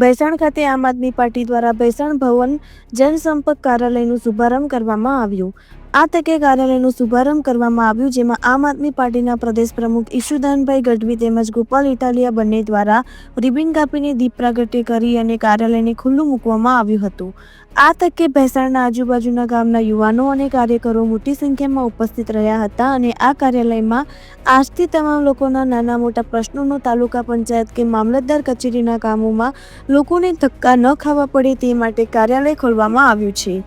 ભેસાણ ખાતે આમ આદમી પાર્ટી દ્વારા ભેસાણ ભવન જનસંપર્ક કાર્યાલયનું શુભારંભ કરવામાં આવ્યું. આ તકે કાર્યાલયનો શુભારંભ કરવામાં આવ્યું, જેમાં આમ આદમી પાર્ટીના પ્રદેશ પ્રમુખ ઈશુદાનભાઈ ગઢવી તેમજ ગોપાલ ઇટાલિયા બંને દ્વારા રિબિન કાપીને દીપ પ્રાગટ્ય કરી અને કાર્યાલયને ખુલ્લું મૂકવામાં આવ્યું હતું. આ તકે ભેસાણના આજુબાજુના ગામના યુવાનો અને કાર્યકરો મોટી સંખ્યામાં ઉપસ્થિત રહ્યા હતા અને આ કાર્યાલયમાં આજથી તમામ લોકોના નાના મોટા પ્રશ્નોનો તાલુકા પંચાયત કે મામલતદાર કચેરીના કામોમાં લોકોને ધક્કા ન ખાવા પડે તે માટે કાર્યાલય ખોલવામાં આવ્યું છે.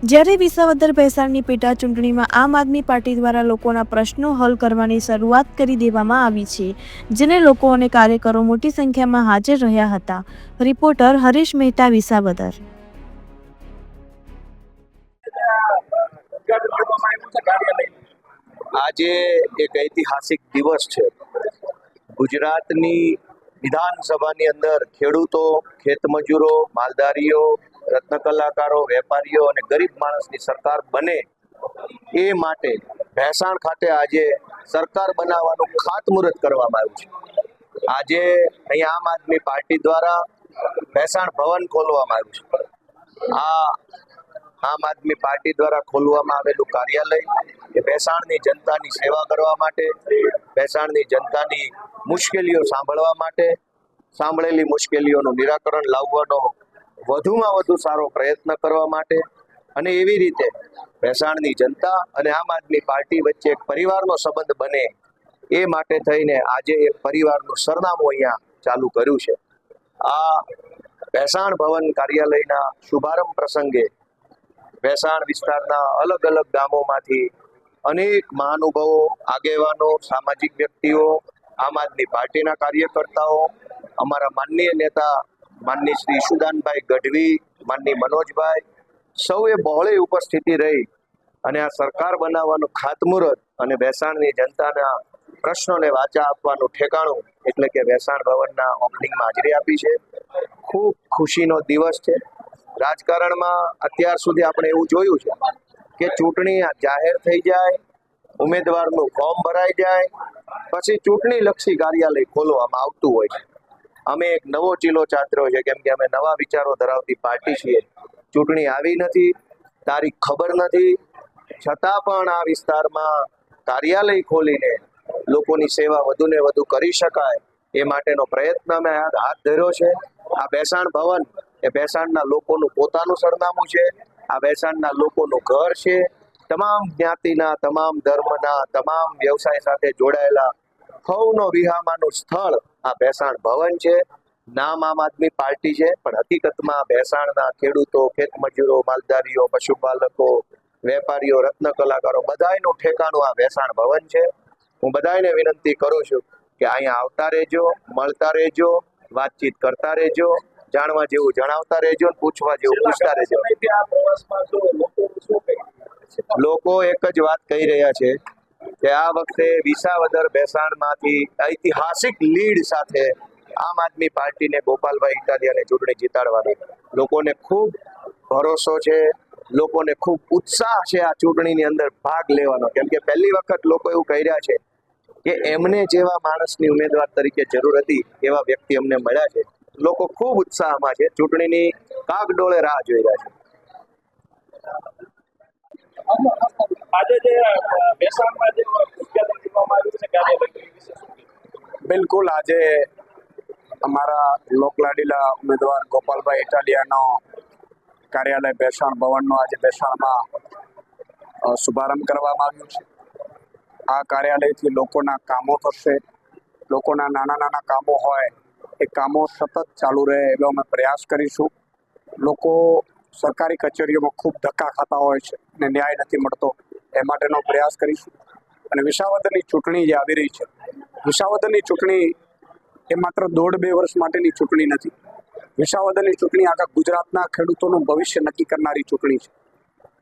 જ્યારે વિસાવદર ભેસાણની પેટા ચૂંટણીમાં આમ આદમી પાર્ટી દ્વારા લોકોના પ્રશ્નો હલ કરવાની શરૂઆત કરી દેવામાં આવી છે, જેને લોકો અને કાર્યકરો મોટી સંખ્યામાં હાજર રહ્યા હતા. રિપોર્ટર હરીશ મહેતા, વિસાવદર. આજે એક ઐતિહાસિક દિવસ છે. ગુજરાતની વિધાનસભાની અંદર ખેડૂતો, ખેતમજૂરો, માલધારીઓ રત્ન કલાકારો, વેપારીઓ અને ગરીબ માણસની સરકાર બને એ માટે ભેસાણ ખાતે આજે સરકાર બનાવવાનું ખાતમુહૂર્ત કરવામાં આવ્યું છે. આજે અહીંયા આમ આદમી પાર્ટી દ્વારા ભેસાણ ભવન ખોલવામાં આવ્યું છે. આ આમ આદમી પાર્ટી દ્વારા ખોલવામાં આવેલું કાર્યાલય એ ભેસાણની જનતાની સેવા કરવા માટે, ભેસાણની જનતાની મુશ્કેલીઓ સાંભળવા માટે, સાંભળેલી મુશ્કેલીઓનું નિરાકરણ લાવવાનો વધુમાં વધુ સારો પ્રયત્ન કરવા માટે અને એવી રીતે ભેસાણની જનતા અને આમ આદમી પાર્ટી વચ્ચે એક પરિવારનો સંબંધ બને એ માટે થઈને આજે એક પરિવારનું સરનામું અહીંયા ચાલુ કર્યું છે. આ ભેસાણ ભવન કાર્યાલયના શુભારંભ પ્રસંગે ભેસાણ વિસ્તારના અલગ અલગ ગામોમાંથી અનેક મહાનુભાવો, આગેવાનો, સામાજિક વ્યક્તિઓ, આમ આદમી પાર્ટીના કાર્યકર્તાઓ, અમારા માનનીય નેતા માનની શ્રી ઈશુદાનભાઈ ગઢવી, માનની મનોજભાઈ, સૌએ બહોળી ઉપસ્થિતિ રહી અને આ સરકાર બનાવવાનું ખાતમુહૂર્ત અને ભેસાણની જનતાના પ્રશ્નોને વાચા આપવાનું ઠેકાણું એટલે કે ભેસાણ ભવનના ઓપનિંગમાં હાજરી આપી છે. ખૂબ ખુશીનો દિવસ છે. રાજકારણમાં અત્યાર સુધી આપણે એવું જોયું છે કે ચૂંટણી જાહેર થઈ જાય, ઉમેદવારનું ફોર્મ ભરાઈ જાય, પછી ચૂંટણીલક્ષી કાર્યાલય ખોલવામાં આવતું હોય છે. અમે એક નવો ચીલો ચાતર્યો છે, કેમ કે અમે નવા વિચારો ધરાવતી પાર્ટી છીએ. ચૂંટણી આવી નથી, તારીખ ખબર નથી. છતાં પણ આ વિસ્તારમાં કાર્યાલય ખોલીને લોકોની સેવા વધુ ને વધુ કરી શકાય એ માટેનો પ્રયત્ન અમે હાથ ધર્યો છે. આ બેસાણ ભવન એ બેસાણના લોકોનું પોતાનું સરનામું છે. આ બેસાણના લોકોનું ઘર છે. તમામ જ્ઞાતિના, તમામ ધર્મના, તમામ વ્યવસાય સાથે જોડાયેલા સૌનો રિહામાનું સ્થળ આ ભેસાણ ભવન છે. નામ આમ આદમી પાર્ટી છે પણ હકીકતમાં ભેસાણના ખેડૂતો ખેતમજૂરો માલધારીઓ પશુપાલકો વેપારીઓ રત્ન કલાકારો બધાયનું ઠેકાણું આ ભેસાણ ભવન છે. હું બધાને વિનંતી કરું છું કે અહીંયા આવતા રહેજો મળતા રહેજો વાતચીત કરતા રહેજો જાણવા જેવું જણાવતા રહેજો પૂછવા જેવું પૂછતા રહેજો. લોકો એક જ વાત કહી રહ્યા છે કે આ વખતે વિસાવદર બેસાણમાંથી ઐતિહાસિક લીડ સાથે આમ આદમી પાર્ટીને ગોપાલભાઈ ઇટાલિયાને ચૂંટણી જીતાડવાની. લોકોને ખૂબ ભરોસો છે, લોકોને ખૂબ ઉત્સાહ છે આ ચૂંટણીની અંદર ભાગ લેવાનો. કેમ કે પહેલી વખત લોકો એવું કહી રહ્યા છે કે એમને જેવા માણસની ઉમેદવાર તરીકે જરૂર હતી, એવા વ્યક્તિ અમને મળ્યા છે. લોકો ખૂબ ઉત્સાહમાં છે, ચૂંટણીની કાગડોળે રાહ જોઈ રહ્યા છે. બિલકુલ, આજે અમારા લોકલાડીલા ઉમેદવાર ગોપાલભાઈ ઇટાલિયાનો કાર્યાલય બેસાણ ભવનનો આજે બેસાણમાં શુભારંભ કરવામાં આવ્યું છે. આ કાર્યાલયથી લોકોના કામો થશે. લોકોના નાના નાના કામો હોય, એ કામો સતત ચાલુ રહે એવો અમે પ્રયાસ કરીશું. લોકો સરકારી કચેરીઓમાં ખૂબ ધક્કા ખાતા હોય છે અને ન્યાય નથી મળતો. એ માટેનો પ્રયાસ કરીશું. અને વિસાવદરની ચૂંટણી જે આવી રહી છે, વિસાવદરની ચૂંટણી એ માત્ર દોઢ બે વર્ષ માટેની ચૂંટણી નથી. વિસાવદરની ચૂંટણી આખા ગુજરાતના ખેડૂતોનું ભવિષ્ય નક્કી કરનારી ચૂંટણી છે.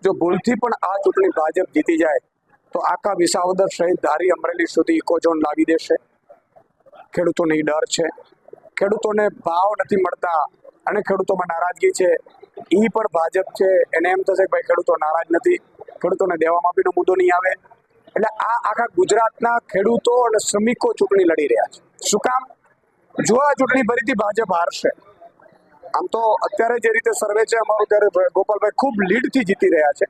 જો ભૂલથી પણ આ ચૂંટણી ભાજપ જીતી જાય, તો આખા વિસાવદર સહિત ધારી અમરેલી સુધી ઇકોઝોન લાવી દેશે. ખેડૂતોને ડર છે. ખેડૂતોને ભાવ નથી મળતા અને ખેડૂતોમાં નારાજગી છે. એ પણ ભાજપ છે. એને એમ થશે કે ભાઈ ખેડૂતો નારાજ નથી. ખેડૂતોને દેવા માફીનો મુદ્દો નહીં આવે. એટલે આ આખા ગુજરાતના ખેડૂતો અને શ્રમિકો ચૂંટણી લડી રહ્યા છે. શું કામ? જો આ ચૂંટણી ફરીથી ભાજપ હારશે. આમ તો અત્યારે જે રીતે સર્વે છે, અમારું ત્યારે ગોપાલભાઈ ખૂબ લીડથી જીતી રહ્યા છે.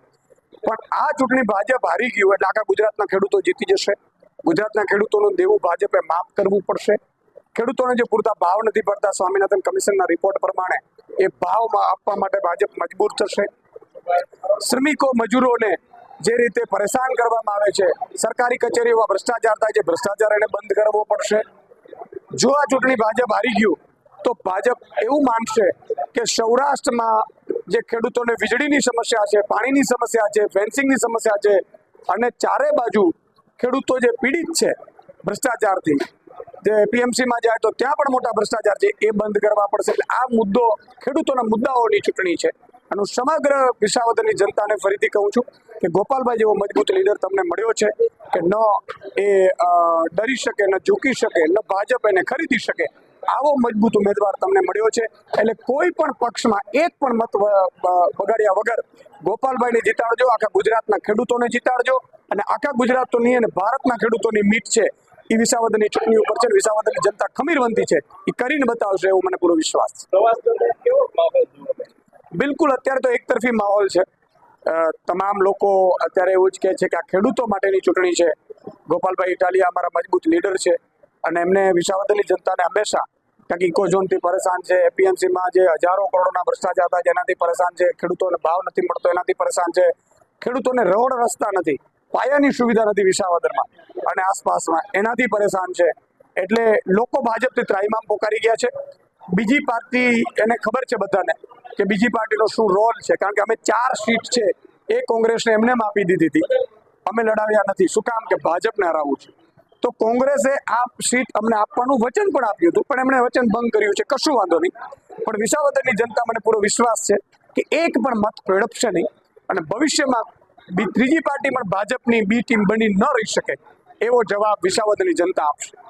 પણ આ ચૂંટણી ભાજપ હારી ગયું એટલે આખા ગુજરાતના ખેડૂતો જીતી જશે. ગુજરાતના ખેડૂતોનું દેવું ભાજપે માફ કરવું પડશે. ખેડૂતોને જે પૂરતા ભાવ નથી પડતા સ્વામિનાથન કમિશનના રિપોર્ટ પ્રમાણે, એ ભાવમાં આપવા માટે ભાજપ મજબૂર થશે. શ્રમિકો, મજૂરોને જે રીતે પરેશાન કરવામાં આવે છે, સરકારી કચેરીઓમાં ભ્રષ્ટાચાર થાય છે, ભ્રષ્ટાચાર એને બંધ કરવો પડશે. જો આ ચૂંટણી ભાજપ હારી ગયું, તો ભાજપ એવું માનશે કે સૌરાષ્ટ્રમાં જે ખેડૂતોને વીજળીની સમસ્યા છે, પાણીની સમસ્યા છે, ફેન્સિંગની સમસ્યા છે, અને ચારે બાજુ ખેડૂતો જે પીડિત છે ભ્રષ્ટાચારથી જે પીએમસીમાં જાય તો ત્યાં પણ મોટા ભ્રષ્ટાચાર છે, એ બંધ કરવા પડશે. એટલે આ મુદ્દો ખેડૂતોના મુદ્દાઓની ચૂંટણી છે. અને હું સમગ્ર વિસાવદરની જનતાને ફરીથી કહું છું કે ગોપાલભાઈ જેવો મજબૂત લીડર તમને મળ્યો છે કે ન એ ડરી શકે, ન ઝૂકી શકે, ન ભાજપ એને ખરીદી શકે, આવો મજબૂત ઉમેદવાર તમને મળ્યો છે. એટલે કોઈ પણ પક્ષમાં એક પણ મત બગાડ્યા વગર ગોપાલભાઈને જીતાડજો, આખા ગુજરાતના ખેડૂતોને જીતાડજો. અને આખા ગુજરાતની અને ભારતના ખેડૂતોની મીટ છે. એ વિસાવદરની ચૂંટણી ઉપર છે વિસાવદરની જનતા ખમીરવંતી છે. એ કરીને બતાવશે એવો મને પૂરો વિશ્વાસ? બિલકુલ અત્યારે તો એકતરફી માહોલ છે. તમામ લોકો અત્યારે એવું જ કહે છે કે આ ખેડૂતો માટેની ચૂંટણી છે. ગોપાલભાઈ ઇટાલિયા અમારા મજબૂત લીડર છે અને એમને વિસાવદરની જનતાને હંમેશા ક્યાંક ઇકોઝોનથી પરેશાન છે. એપીએમસીમાં જે હજારો કરોડોના ભ્રષ્ટાચાર હતા જેનાથી પરેશાન છે. ખેડૂતોને ભાવ નથી મળતો એનાથી પરેશાન છે. ખેડૂતોને રોડ રસ્તા નથી. પાયાની સુવિધા નથી વિસાવદરમાં. અને આસપાસમાં. એનાથી પરેશાન છે. એટલે લોકો ભાજપથી ત્રાહિમામ પોકારી ગયા છે. બીજી પાર્ટી, એને ખબર છે બધાને કે બીજી પાર્ટીનો શું રોલ છે? કારણ કે અમે ચાર સીટ છે. એ કોંગ્રેસને એમને આપી દીધી હતી. અમે લડાવ્યા નથી. શું કામ કે ભાજપને હરાવવું છે? તો કોંગ્રેસે આ સીટ અમને આપવાનું વચન પણ આપ્યું હતું. પણ એમણે વચન ભંગ કર્યું છે. કશું વાંધો નહીં. પણ વિસાવદરની જનતા મને પૂરો વિશ્વાસ છે કે એક પણ મત પેળપશે નહીં. અને ભવિષ્યમાં બી ત્રીજી પાર્ટી પણ ભાજપની બી ટીમ બની ન રહી શકે એવો જવાબ વિસાવદરની જનતા આપશે.